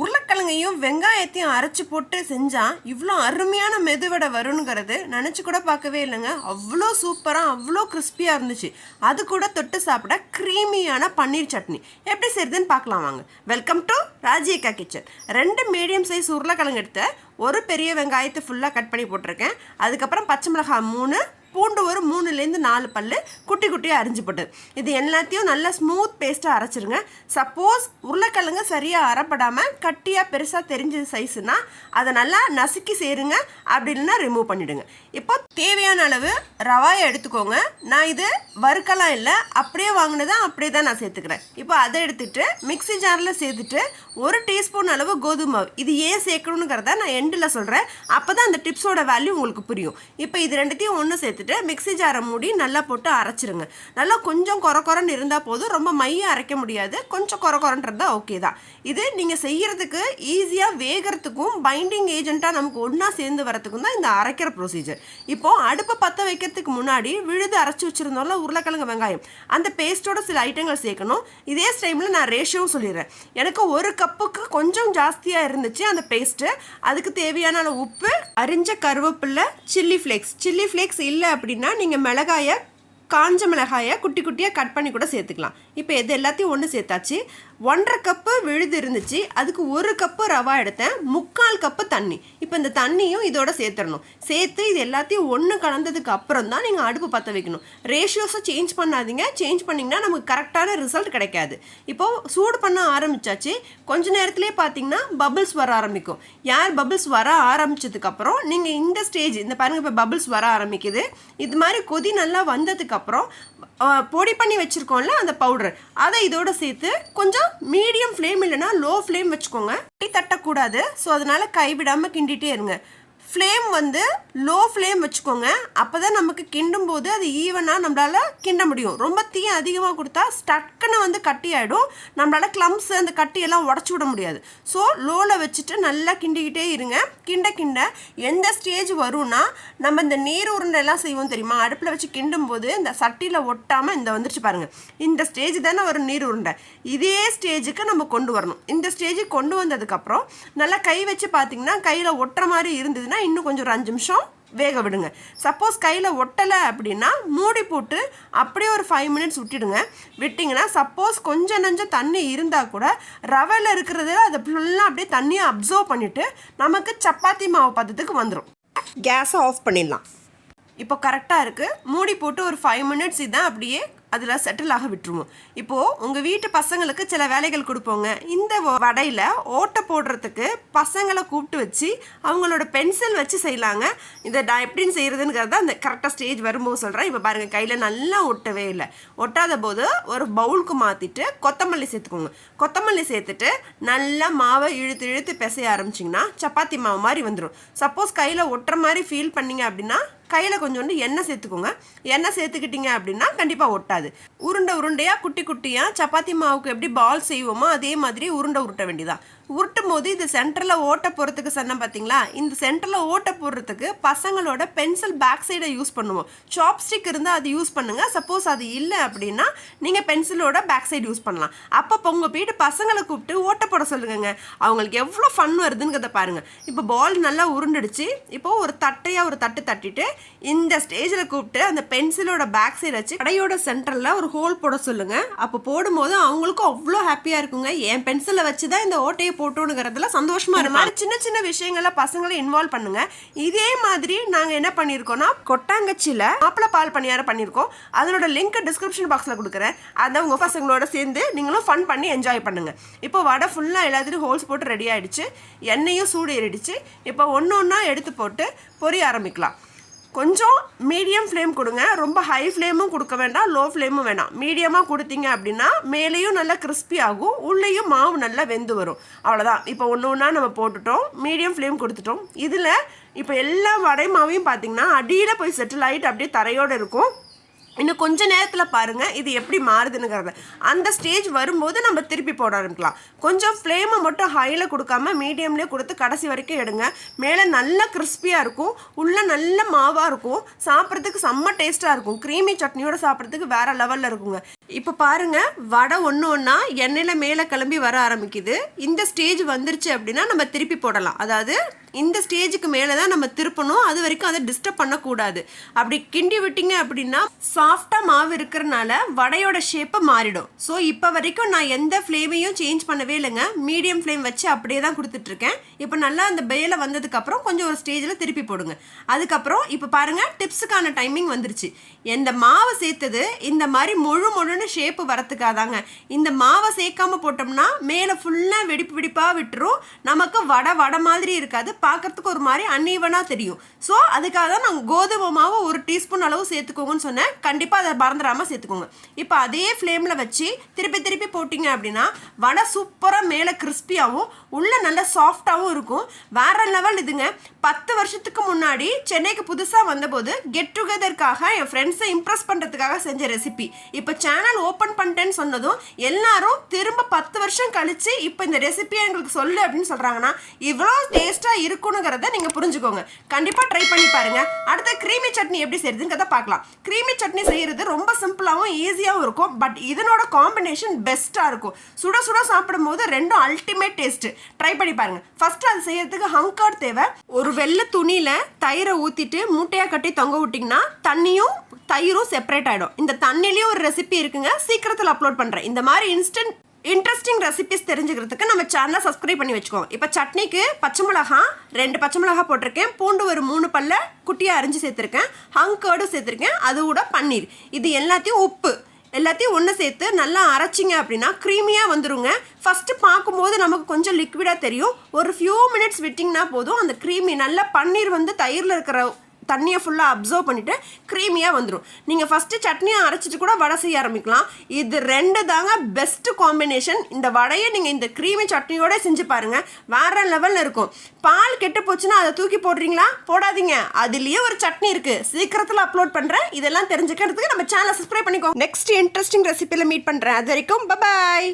உருளைக்கிழங்கையும் வெங்காயத்தையும் அரைச்சி போட்டு செஞ்சால் இவ்வளோ அருமையான மெதுவடை வருங்கிறது நினச்சி கூட பார்க்கவே இல்லைங்க. அவ்வளோ சூப்பராக அவ்வளோ கிறிஸ்பியாக இருந்துச்சு. அது கூட தொட்டு சாப்பிட க்ரீமியான பன்னீர் சட்னி. எப்படி செய்யுதுன்னு பார்க்கலாம் வாங்க. வெல்கம் டு ராஜிகா கிச்சன் ரெண்டு மீடியம் சைஸ் உருளைக்கிழங்கு எடுத்த ஒரு பெரிய வெங்காயத்தை ஃபுல்லாக கட் பண்ணி போட்டிருக்கேன். அதுக்கப்புறம் பச்சை மிளகாய் மூணு பூண்டு ஒரு மூணுலேருந்து நாலு பல் குட்டி குட்டியாக அரிஞ்சு போட்டு. இது எல்லாத்தையும் நல்லா ஸ்மூத் பேஸ்ட்டாக அரைச்சிருங்க. சப்போஸ் உருளைக்கிழங்கு சரியாக அரைப்படாமல் கட்டியாக பெருசாக தெரிஞ்ச சைஸுனா அதை நல்லா நசுக்கி சேருங்க. அப்படி இல்லைன்னா ரிமூவ் பண்ணிவிடுங்க இப்போ தேவையான அளவு ரவாயை எடுத்துக்கோங்க. நான் இது வறுக்கலாம் இல்லை அப்படியே வாங்கினதை அப்படியே தான் நான் சேர்த்துக்கிறேன். இப்போ அதை எடுத்துட்டு மிக்ஸி ஜாரில் சேர்த்துட்டு ஒரு டீஸ்பூன் அளவு கோதுமை மாவு. இது ஏன் சேர்க்கணுங்கிறத நான் எண்டில் சொல்கிறேன் அப்போ தான் அந்த டிப்ஸோட வேல்யூ உங்களுக்கு புரியும். இப்போ இது ரெண்டுத்தையும் ஒன்று எடுத்துகிட்டு மிக்ஸி ஜாரை மூடி நல்லா போட்டு அரைச்சிருங்க. நல்லா கொஞ்சம் குறை குறைன்னு இருந்தால் போதும். ரொம்ப மைய அரைக்க முடியாது. கொஞ்சம் குறை குறைன்றதா ஓகே தான். இது நீங்கள் செய்கிறதுக்கு ஈஸியாக வேகிறதுக்கும் பைண்டிங் ஏஜென்ட்டாக நமக்கு ஒன்றா சேர்ந்து வரத்துக்கும் தான் இந்த அரைக்கிற ப்ரொசீஜர் இப்போது அடுப்பை பற்ற வைக்கிறதுக்கு முன்னாடி விழுது அரைச்சி வச்சுருந்தோம்ல உருளைக்கிழங்கு வெங்காயம். அந்த பேஸ்ட்டோட சில ஐட்டங்கள் சேர்க்கணும். இதே டைமில் நான் ரேஷியோவும் சொல்லிடுறேன். எனக்கு ஒரு கப்புக்கு கொஞ்சம் ஜாஸ்தியாக இருந்துச்சு அந்த பேஸ்ட்டு அதுக்கு தேவையான அளவு உப்பு அரிஞ்ச கருவேப்பில்லை சில்லி ஃப்ளேக்ஸ் சில்லி ஃப்ளேக்ஸ் இல்லை அப்படின்னா நீங்கள் மிளகாயை காஞ்ச மிளகாயை குட்டி குட்டியாக கட் பண்ணி கூட சேர்த்துக்கலாம். இப்போ இது எல்லாத்தையும் ஒன்று சேர்த்தாச்சு. ஒன்றரை கப்பு விழுது இருந்துச்சு அதுக்கு ஒரு கப்பு ரவா எடுத்தேன். முக்கால் கப்பு தண்ணி. இப்போ இந்த தண்ணியும் இதோட சேர்த்துடணும். சேர்த்து இது எல்லாத்தையும் ஒன்று கலந்ததுக்கு அப்புறம் தான் நீங்கள் அடுப்பு பற்ற வைக்கணும். ரேஷியோஸை சேஞ்ச் பண்ணாதீங்க. சேஞ்ச் பண்ணிங்கன்னா நமக்கு கரெக்டான ரிசல்ட் கிடைக்காது. இப்போது சூடு பண்ண ஆரம்பிச்சாச்சு. கொஞ்ச நேரத்துலேயே பார்த்தீங்கன்னா பபிள்ஸ் வர ஆரம்பிக்கும். யார் பபிள்ஸ் வர ஆரம்பிச்சதுக்கப்புறம் நீங்கள் இந்த ஸ்டேஜ் இந்த பாருங்கள் இப்போ பபிள்ஸ் வர ஆரம்பிக்குது. இது மாதிரி கொதி நல்லா வந்ததுக்கப்புறம் பொடி பண்ணி வச்சுருக்கோம்ல அந்த பவுடர் அதை இதோட சேர்த்து கொஞ்சம் மீடியம் ஃப்ளேம் இல்லைன்னா லோ ஃப்ளேம் வச்சுக்கோங்க. கை தட்டக்கூடாது. ஸோ அதனால் கைவிடாமல் கிண்டிகிட்டே இருங்க. ஃப்ளேம் வந்து லோ ஃப்ளேம் வச்சுக்கோங்க. அப்போ தான் நமக்கு கிண்டும் போது அது ஈவனாக நம்மளால் கிண்ட முடியும். ரொம்ப தீ அதிகமாக கொடுத்தா ஸ்டக்குன்னு வந்து கட்டி ஆகிடும் நம்மளால் க்ளம்ஸ் அந்த கட்டியெல்லாம் உடச்சி விட முடியாது. ஸோ லோவில் வச்சுட்டு நல்லா கிண்டிக்கிட்டே இருங்க. கிண்ட கிண்ட எந்த ஸ்டேஜ் வரும்னா நம்ம இந்த நீர் உருண்டை எல்லாம் செய்வோம் தெரியுமா? அடுப்பில் வச்சு கிண்டும் போது இந்த சட்டியில் ஒட்டாமல் இந்த வந்துருச்சு பாருங்கள் இந்த ஸ்டேஜ் தானே வரும் நீர் உருண்டை. இதே ஸ்டேஜுக்கு நம்ம கொண்டு வரணும். இந்த ஸ்டேஜுக்கு கொண்டு வந்ததுக்கப்புறம் நல்லா கை வச்சு பார்த்தீங்கன்னா கையில் ஒட்டுற மாதிரி இருந்ததுன்னா இன்னும் கொஞ்சம் ஒரு அஞ்சு நிமிஷம் வேக விடுங்க. சப்போஸ் கையில் ஒட்டலை அப்படின்னா மூடி போட்டு அப்படியே ஒரு ஃபைவ் மினிட்ஸ் விட்டுடுங்க. விட்டிங்கன்னா சப்போஸ் கொஞ்சம் நஞ்சம் தண்ணி இருந்தால் கூட ரவையில் இருக்கிறது அதை ஃபுல்லாக அப்படியே தண்ணியை அப்சர்வ் பண்ணிவிட்டு நமக்கு சப்பாத்தி மாவு பதத்துக்கு வந்துடும் கேஸை ஆஃப் பண்ணிடலாம். இப்போ கரெக்டாக இருக்குது மூடி போட்டு ஒரு ஃபைவ் மினிட்ஸ் இதான் அப்படியே அதில் செட்டில் ஆக விட்டுருவோம். இப்போது உங்கள் வீட்டு பசங்களுக்கு சில வேலைகள் கொடுப்போங்க. இந்த வடையில் ஓட்டை போடுறதுக்கு பசங்களை கூப்பிட்டு வச்சு அவங்களோட பென்சில் வச்சு செய்யலாங்க. இதை நான் எப்படின்னு செய்கிறதுங்கிறத அந்த கரெக்டாக ஸ்டேஜ் வரும்போது சொல்கிறேன் இப்போ பாருங்கள் கையில் நல்லா ஒட்டவே இல்லை. ஒட்டாத போது ஒரு பவுலுக்கு மாற்றிட்டு கொத்தமல்லி சேர்த்துக்கோங்க. கொத்தமல்லி சேர்த்துட்டு நல்லா மாவை இழுத்து இழுத்து பிசைய ஆரம்பிச்சிங்கன்னா சப்பாத்தி மாவு மாதிரி வந்துடும் சப்போஸ் கையில் ஒட்டுற மாதிரி ஃபீல் பண்ணீங்க அப்படின்னா கையில் கொஞ்சோண்டு எண்ணெய் சேர்த்துக்கோங்க. எண்ணெய் சேர்த்துக்கிட்டீங்க அப்படின்னா கண்டிப்பாக ஒட்டாது. உருண்டை உருண்டையாக குட்டி குட்டியாக சப்பாத்தி மாவுக்கு எப்படி பால் செய்வோமோ அதே மாதிரி உருண்டை உருட்ட வேண்டியதான் உருட்டும் போது இது சென்டரில் ஓட்ட போகிறதுக்கு சொன்னேன் பார்த்தீங்களா இந்த சென்டரில் ஓட்ட போடுறதுக்கு பசங்களோட பென்சில் பேக் சைடை யூஸ் பண்ணுவோம். சாப்ஸ்டிக் இருந்தால் அது யூஸ் பண்ணுங்கள் சப்போஸ் அது இல்லை அப்படின்னா நீங்கள் பென்சிலோட பேக் சைடு யூஸ் பண்ணலாம். அப்போ உங்கள் வீட்டு பசங்களை கூப்பிட்டு ஓட்ட போட சொல்லுங்கங்க. அவங்களுக்கு எவ்வளோ ஃபன் வருதுங்கிறத பாருங்கள் இப்போ பால் நல்லா உருண்டுடுச்சு. இப்போ ஒரு தட்டையாக ஒரு தட்டு தட்டிட்டு இந்த ஸ்டேஜில் கூப்பிட்டு அந்த பென்சிலோட பேக் சைடு வச்சு கடையோட சென்டரில் ஒரு ஹோல் போட சொல்லுங்கள் அப்போ போடும்போது அவங்களுக்கும் அவ்வளோ ஹாப்பியாக இருக்குங்க. என் பென்சிலை வச்சு தான் இந்த ஓட்டையை போட்டோனுங்கிறதுல சந்தோஷமா இருக்கும் சின்ன சின்ன விஷயங்கள பசங்களை இன்வால்வ் பண்ணுங்க. இதே மாதிரி நாங்கள் என்ன பண்ணியிருக்கோம்னா கொட்டாங்கச்சியில் மாப்பிள பால் பணியாரம் பண்ணியிருக்கோம் அதனோட லிங்க் டிஸ்கிரிப்ஷன் பாக்ஸில் கொடுக்குறேன். அதை உங்கள் பசங்களோட சேர்ந்து நீங்களும் ஃபன் பண்ணி என்ஜாய் பண்ணுங்க. இப்போ வடை ஃபுல்லாக எல்லாத்துலையும் ஹோல்ஸ் போட்டு ரெடி ஆயிடுச்சு. எண்ணெயும் சூடு ஏறிடுச்சு. இப்போ ஒன்று ஒன்றா எடுத்து போட்டு பொரிய ஆரம்பிக்கலாம். கொஞ்சம் மீடியம் ஃப்ளேம் கொடுங்க. ரொம்ப ஹை ஃப்ளேமும் கொடுக்க வேண்டாம் லோ ஃப்ளேமும் வேணாம். மீடியமாக கொடுத்தீங்க அப்படின்னா மேலேயும் நல்லா கிறிஸ்பி ஆகும் உள்ளேயும் மாவு நல்லா வெந்து வரும். அவ்வளோதான் இப்போ ஒன்று ஒன்றா நம்ம போட்டுட்டோம். மீடியம் ஃப்ளேம் கொடுத்துட்டோம். இதில் இப்போ எல்லா வடை மாவையும் பார்த்தீங்கன்னா அடியில் போய் செட்டில் ஆகிட்டு அப்படியே தரையோடு இருக்கும். இன்னும் கொஞ்ச நேரத்தில் பாருங்கள் இது எப்படி மாறுதுங்கிறத அந்த ஸ்டேஜ் வரும்போது நம்ம திருப்பி போட ஆரம்பிக்கலாம். கொஞ்சம் ஃப்ளேமை மட்டும் ஹையில் கொடுக்காம மீடியம்லேயே கொடுத்து கடைசி வரைக்கும் எடுங்க. மேலே நல்லா கிறிஸ்பியாக இருக்கும். உள்ளே நல்ல மாவாக இருக்கும். சாப்பிட்றதுக்கு செம்ம டேஸ்ட்டாக இருக்கும். க்ரீமி சட்னியோட சாப்பிட்றதுக்கு வேறு லெவலில் இருக்குங்க. இப்போ பாருங்க வடை ஒன்று ஒன்றா எண்ணெயில் மேலே கிளம்பி வர ஆரம்பிக்குது. இந்த ஸ்டேஜ் வந்துருச்சு அப்படின்னா நம்ம திருப்பி போடலாம். அதாவது இந்த ஸ்டேஜுக்கு மேலே தான் நம்ம திருப்பணும். அது வரைக்கும் அதை டிஸ்டர்ப் பண்ணக்கூடாது. அப்படி கிண்டி விட்டீங்க அப்படின்னா சாஃப்டாக மாவு இருக்கிறனால வடையோட ஷேப்பை மாறிடும். ஸோ இப்போ வரைக்கும் நான் எந்த ஃப்ளேமையும் சேஞ்ச் பண்ணவே இல்லைங்க. மீடியம் ஃப்ளேம் வச்சு அப்படியே தான் கொடுத்துட்ருக்கேன். இப்போ நல்லா அந்த பேலை வந்ததுக்கப்புறம் கொஞ்சம் ஒரு ஸ்டேஜில் திருப்பி போடுங்க. அதுக்கப்புறம் இப்போ பாருங்கள் டிப்ஸுக்கான டைமிங் வந்துருச்சு. எந்த மாவை சேர்த்தது இந்த மாதிரி முழு முழு முழுன்னு ஷேப்பு வரத்துக்காதாங்க. இந்த மாவை சேர்க்காம போட்டோம்னா மேலே ஃபுல்லாக வெடிப்பு வெடிப்பாக விட்டுரும். நமக்கு வடை வடை மாதிரி இருக்காது. பார்க்கறதுக்கு ஒரு மாதிரி அன்ஈவனாக தெரியும். ஸோ அதுக்காக தான் நாங்கள் கோதுமை மாவு ஒரு டீஸ்பூன் அளவு சேர்த்துக்கோங்கன்னு சொன்னேன். கண்டிப்பாக அதை மறந்துடாமல் சேர்த்துக்கோங்க. இப்போ அதே ஃப்ளேமில் வச்சு திருப்பி திருப்பி போட்டிங்க அப்படின்னா வடை சூப்பராக மேலே கிறிஸ்பியாகவும் உள்ளே நல்லா சாஃப்டாகவும் இருக்கும். வேற லெவல் இதுங்க. பத்து வருஷத்துக்கு முன்னாடி சென்னைக்கு புதுசாக வந்தபோது கெட் டுகெதருக்காக என் ஃப்ரெண்ட்ஸை இம்ப்ரெஸ் பண்ணுறதுக்காக செஞ்ச ரெசிபி இப்போ சேனல் ஓப்பன் பண்ணிட்டேன்னு சொன்னதும் எல்லாரும் திரும்ப பத்து வருஷம் கழிச்சு இப்போ இந்த ரெசிபியை எங்களுக்கு சொல்லு அப்படின்னு சொல்கிறாங்கன்னா இவ்வளோ டேஸ்ட்டாக இருக்குங்கிறத நீங்கள் புரிஞ்சுக்கோங்க. கண்டிப்பாக ட்ரை பண்ணி பாருங்க. அடுத்த க்ரீமி சட்னி எப்படி செய்யுதுங்கிறத பார்க்கலாம். க்ரீமி சட்னி செய்கிறது ரொம்ப சிம்பிளாகவும் ஈஸியாகவும் இருக்கும். பட் இதனோட காம்பினேஷன் பெஸ்ட்டாக இருக்கும். சுட சுட சாப்பிடும் போது ரெண்டும் அல்டிமேட் டேஸ்ட் ட்ரை பண்ணி பாருங்க. ஃபர்ஸ்ட் அது செய்யறதுக்கு ஹங்கர்ட் தேவை. ஒரு வெள்ளை துணியில் தயிரை ஊற்றிட்டு மூட்டையாக கட்டி தொங்க விட்டிங்கன்னா தண்ணியும் தயிரும் செப்பரேட் ஆகிடும் இந்த தண்ணிலையும் ஒரு ரெசிபி இருக்குங்க. சீக்கிரத்தில் அப்லோட் பண்ணுறேன் இந்த மாதிரி இன்ஸ்டன்ட் இன்ட்ரெஸ்டிங் ரெசிபிஸ் தெரிஞ்சுக்கிறதுக்கு நம்ம சேனலை சப்ஸ்கிரைப் பண்ணி வச்சுக்கோங்க. இப்போ சட்னிக்கு பச்சை மிளகா ரெண்டு பச்சை மிளகா போட்டிருக்கேன். பூண்டு ஒரு மூணு பல்ல குட்டியாக அரிஞ்சு சேர்த்துருக்கேன். ஹங்கர்டும் சேர்த்துருக்கேன். அது கூட பன்னீர். இது எல்லாத்தையும் உப்பு. எல்லாத்தையும் ஒன்று சேர்த்து நல்லா அரைச்சிங்க அப்படின்னா க்ரீமியாக வந்துருங்க. ஃபஸ்ட்டு பார்க்கும்போது நமக்கு கொஞ்சம் லிக்விடாக தெரியும். ஒரு ஃபியூ மினிட்ஸ் விட்டிங்கன்னா போதும். அந்த க்ரீமி நல்லா பன்னீர் வந்து தயிரில் இருக்கிற தண்ணியை ஃபுல்லாக அப்சர்வ் பண்ணிவிட்டு க்ரீமியாக வந்துடும் நீங்கள் ஃபஸ்ட்டு சட்னியை அரைச்சிட்டு கூட வடை செய்ய ஆரம்பிக்கலாம். இது ரெண்டு தாங்க பெஸ்ட்டு காம்பினேஷன் இந்த வடையை நீங்கள் இந்த க்ரீமி சட்னியோட செஞ்சு பாருங்கள் வேற லெவலில் இருக்கும். பால் கெட்டு போச்சுன்னா அதை தூக்கி போடுறீங்களா? போடாதீங்க. அதுலேயே ஒரு சட்னி இருக்குது சீக்கிரத்தில் அப்லோட் பண்ணுறேன் இதெல்லாம் தெரிஞ்சுக்கிறதுக்கு நம்ம சேனலை சப்ஸ்கிரைப் பண்ணிக்கோங்க. நெக்ஸ்ட் இன்ட்ரெஸ்டிங் ரெசிபியில் மீட் பண்ணுறேன் அது வரைக்கும் பபாய்